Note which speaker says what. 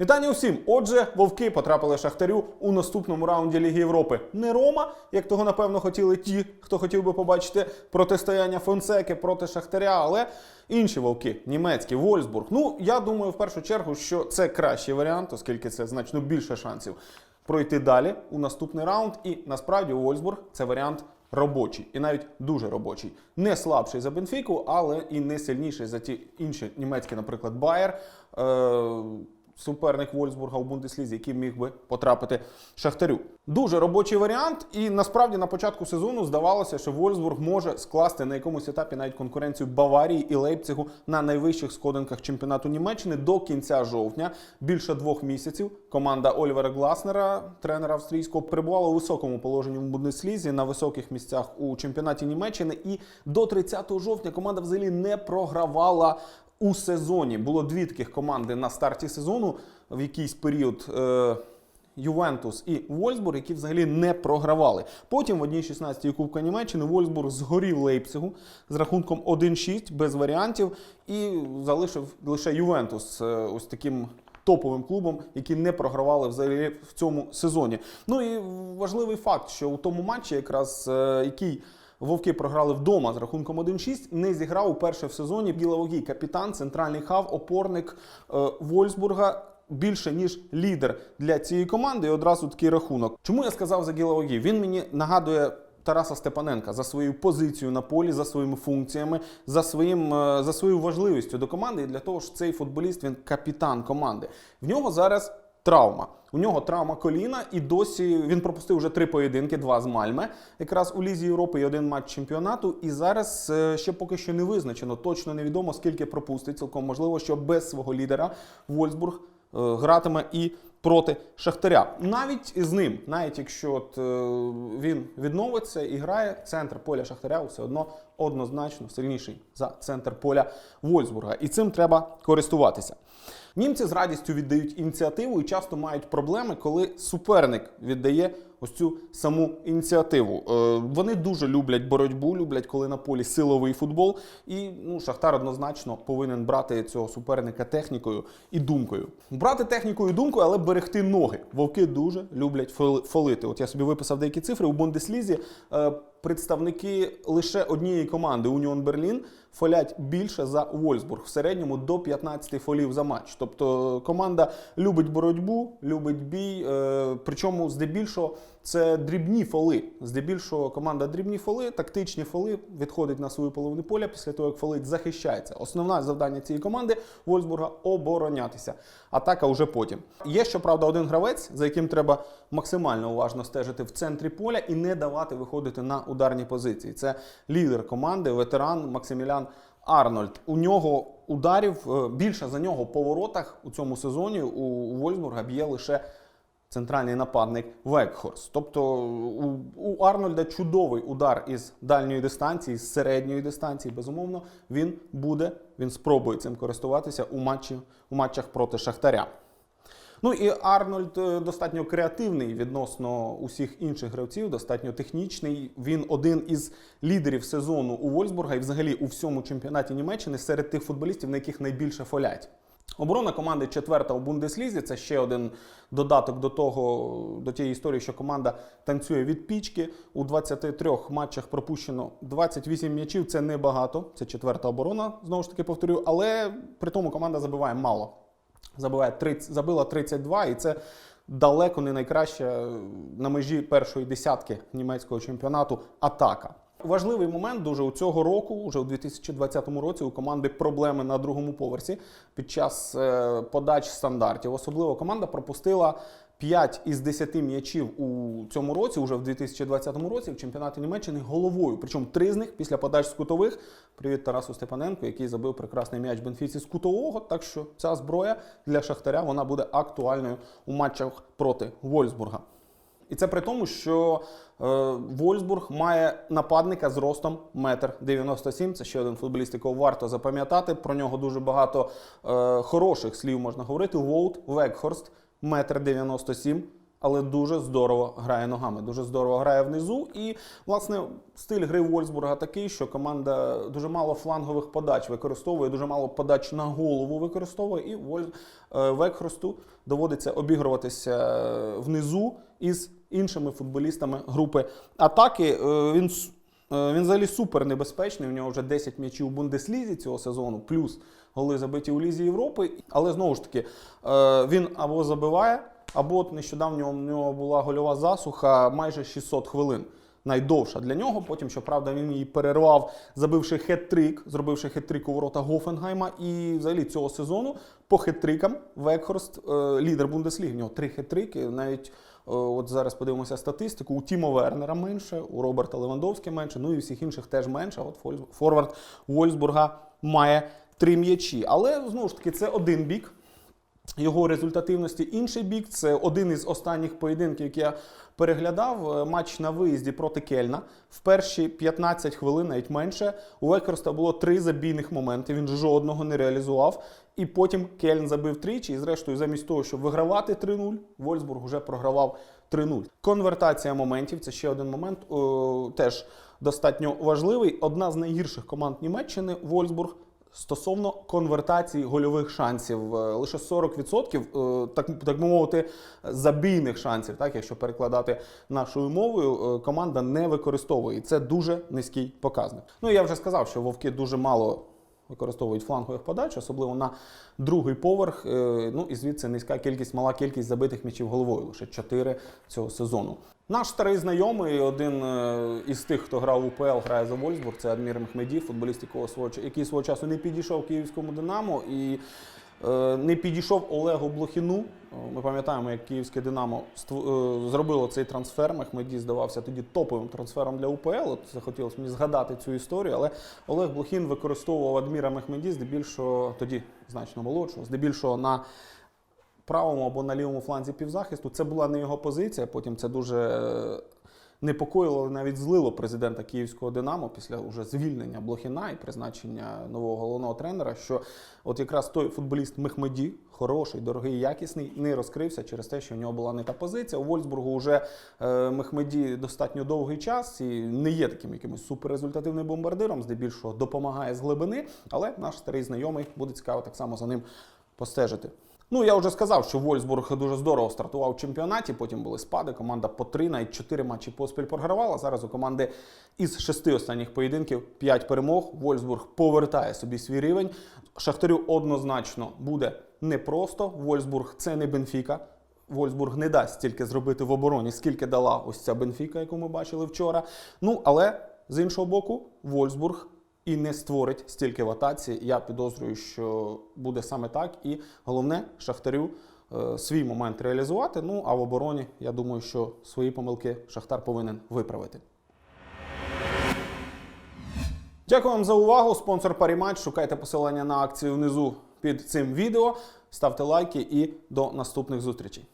Speaker 1: Вітання усім! Отже, вовки потрапили шахтарю у наступному раунді Ліги Європи. Не Рома, як того напевно хотіли ті, хто хотів би побачити протистояння Фонсеки проти Шахтаря, але інші вовки, німецькі, Вольсбург. Ну, я думаю, в першу чергу, що це кращий варіант, оскільки це значно більше шансів пройти далі у наступний раунд. І насправді Вольсбург це варіант робочий і навіть дуже робочий. Не слабший за Бенфіку, але і не сильніший за ті інші німецькі, наприклад, Байер. Е- суперник Вольсбурга у Бундеслізі, який міг би потрапити Шахтарю. Дуже робочий варіант, і насправді на початку сезону здавалося, що Вольсбург може скласти на якомусь етапі навіть конкуренцію Баварії і Лейпцигу на найвищих сходинках чемпіонату Німеччини до кінця жовтня. Більше двох місяців команда Олівера Гласнера, тренера австрійського, перебувала у високому положенні в Бундеслізі на високих місцях у чемпіонаті Німеччини. І до 30 жовтня команда взагалі не програвала у сезоні. Було дві таких команди на старті сезону в якийсь період. Е- Ювентус і Вольсбург, які взагалі не програвали. Потім в одній 16 Кубка Німеччини Вольсбург згорів Лейпцигу з рахунком 1-6 без варіантів і залишив лише Ювентус е, ось таким топовим клубом, які не програвали взагалі в цьому сезоні. Ну і важливий факт, що у тому матчі, якраз е, який Вовки програли вдома з рахунком 1-6. Не зіграв уперше в сезоні Гілавогій, капітан, центральний хав, опорник е, Вольсбурга. Більше ніж лідер для цієї команди, і одразу такий рахунок. Чому я сказав за Гілавогій? Він мені нагадує Тараса Степаненка за свою позицію на полі, за своїми функціями, за своїм е, за свою важливістю до команди. І для того що цей футболіст він капітан команди. В нього зараз травма. У нього травма коліна, і досі він пропустив вже три поєдинки, два з Мальме, якраз у Лізі Європи і один матч чемпіонату. І зараз е, ще поки що не визначено, точно невідомо, скільки пропустить. Цілком можливо, що без свого лідера Вольсбург е, гратиме і проти Шахтаря. Навіть з ним, навіть якщо от, е, він відновиться і грає, центр поля Шахтаря все одно однозначно сильніший за центр поля Вольсбурга. І цим треба користуватися. Німці з радістю віддають ініціативу і часто мають проблеми, коли суперник віддає ось цю саму ініціативу. Е, вони дуже люблять боротьбу, люблять, коли на полі силовий футбол. І ну, Шахтар однозначно повинен брати цього суперника технікою і думкою. Брати технікою і думкою, але берегти ноги. Вовки дуже люблять фоли- фолити. От я собі виписав деякі цифри у Бундеслізі. е, Представники лише однієї команди Уніон Берлін фолять більше за Вольсбург в середньому до 15 фолів за матч. Тобто команда любить боротьбу, любить бій. Е, причому здебільшого це дрібні фоли. Здебільшого команда дрібні фоли, тактичні фоли відходить на свою половину поля після того, як фолить захищається. Основне завдання цієї команди Вольсбурга оборонятися. Атака вже потім. Є щоправда один гравець, за яким треба максимально уважно стежити в центрі поля і не давати виходити на ударні позиції. Це лідер команди, ветеран Максимілян Арнольд. У нього ударів е, більше за нього по воротах у цьому сезоні у Вольсбурга б'є лише центральний нападник Векхорс. Тобто у, у Арнольда чудовий удар із дальньої дистанції, з середньої дистанції. Безумовно, він буде, він спробує цим користуватися у матчі у матчах проти Шахтаря. Ну і Арнольд е, достатньо креативний відносно усіх інших гравців, достатньо технічний. Він один із лідерів сезону у Вольсбурга і взагалі у всьому чемпіонаті Німеччини серед тих футболістів, на яких найбільше фолять. Оборона команди четверта у Бундеслізі. Це ще один додаток до того, до тієї історії, що команда танцює від пічки. У 23 матчах пропущено 28 м'ячів. Це небагато. Це четверта оборона, знову ж таки повторюю. Але при тому команда забиває мало. Забиває 30, забила 32, і це далеко не найкраща на межі першої десятки німецького чемпіонату атака. Важливий момент дуже у цього року, вже у 2020 році, у команди проблеми на другому поверсі під час е, подач стандартів. Особливо команда пропустила 5 із 10 м'ячів у цьому році, уже в 2020 році, в чемпіонаті Німеччини головою. Причому три з них після подач з кутових. Привіт Тарасу Степаненку, який забив прекрасний м'яч Бенфіці з кутового. Так що ця зброя для Шахтаря вона буде актуальною у матчах проти Вольсбурга. І це при тому, що е, Вольсбург має нападника з ростом 1,97 м. Це ще один футболіст, якого варто запам'ятати. Про нього дуже багато е, хороших слів можна говорити. Воут Векхорст, 1,97 м. але дуже здорово грає ногами, дуже здорово грає внизу. І, власне, стиль гри Вольсбурга такий, що команда дуже мало флангових подач використовує, дуже мало подач на голову використовує, і Воль... е, Векхросту доводиться обігруватися е, внизу із іншими футболістами групи атаки. Е, Він Е, Він взагалі супер небезпечний. У нього вже 10 м'ячів у Бундеслізі цього сезону, плюс голи забиті у Лізі Європи. Але знову ж таки, е, він або забиває, або от нещодавно у нього була гольова засуха майже 600 хвилин. Найдовша для нього. Потім, щоправда, він її перервав, забивши хет-трик, зробивши хет-трик у ворота Гофенгайма. І взагалі цього сезону по хет-трикам Векхорст лідер Бундесліги. В нього три хет-трики. Навіть от зараз подивимося статистику. У Тімо Вернера менше, у Роберта Левандовського менше, ну і всіх інших теж менше. От форвард Вольсбурга має три м'ячі. Але знову ж таки, це один бік його результативності. Інший бік це один із останніх поєдинків, які я переглядав. Е, Матч на виїзді проти Кельна. В перші 15 хвилин, навіть менше, у Векерста було три забійних моменти. Він жодного не реалізував. І потім Кельн забив тричі. І зрештою, замість того, щоб вигравати 3-0, Вольсбург вже програвав 3-0. Конвертація моментів це ще один момент. о, теж достатньо важливий. Одна з найгірших команд Німеччини Вольсбург стосовно конвертації гольових шансів. Е, Лише 40%, е, так, так би мовити, забійних шансів, так, якщо перекладати нашою мовою, е, команда не використовує. І це дуже низький показник. Ну, я вже сказав, що вовки дуже мало. Використовують флангових подач, особливо на другий поверх. Ну і звідси низька кількість, мала кількість забитих м'ячів головою, лише 4 цього сезону. Наш старий знайомий, один е, із тих, хто грав у УПЛ, грає за Вольсбург, це Адмір Мехмедів, футболіст, свого, який свого часу не підійшов київському Динамо і е, не підійшов Олегу Блохіну. Е, Ми пам'ятаємо, як київське Динамо зробило цей трансфер. Мехмеді здавався тоді топовим трансфером для УПЛ. От захотілося мені згадати цю історію, але Олег Блохін використовував Адміра Мехмеді здебільшого тоді значно молодшого, здебільшого на правому або на лівому фланзі півзахисту. Це була не його позиція. Потім це дуже е, непокоїло, навіть злило президента київського Динамо після уже звільнення Блохіна і призначення нового головного тренера. Що от якраз той футболіст Мехмеді, хороший, дорогий, якісний, не розкрився через те, що в нього була не та позиція. У Вольсбургу вже е, Мехмеді достатньо довгий час і не є таким якимось суперрезультативним бомбардиром, здебільшого допомагає з глибини, але наш старий знайомий буде цікаво так само за ним постежити. Ну, я вже сказав, що Вольсбург дуже здорово стартував в чемпіонаті. Потім були спади. Команда по три, навіть чотири матчі поспіль програвала. Зараз у команди із шести останніх поєдинків п'ять перемог. Вольсбург повертає собі свій рівень. Шахтарю однозначно буде непросто. Вольсбург це не Бенфіка. Вольсбург не дасть стільки зробити в обороні, скільки дала ось ця Бенфіка, яку ми бачили вчора. Ну але з іншого боку, Вольсбург і не створить стільки в атаці. Я підозрюю, що буде саме так. І головне, Шахтарю е, свій момент реалізувати. Ну а в обороні, я думаю, що свої помилки Шахтар повинен виправити. Дякую вам за увагу. Спонсор Паріматч. Шукайте посилання на акцію внизу під цим відео. Ставте лайки і до наступних зустрічей.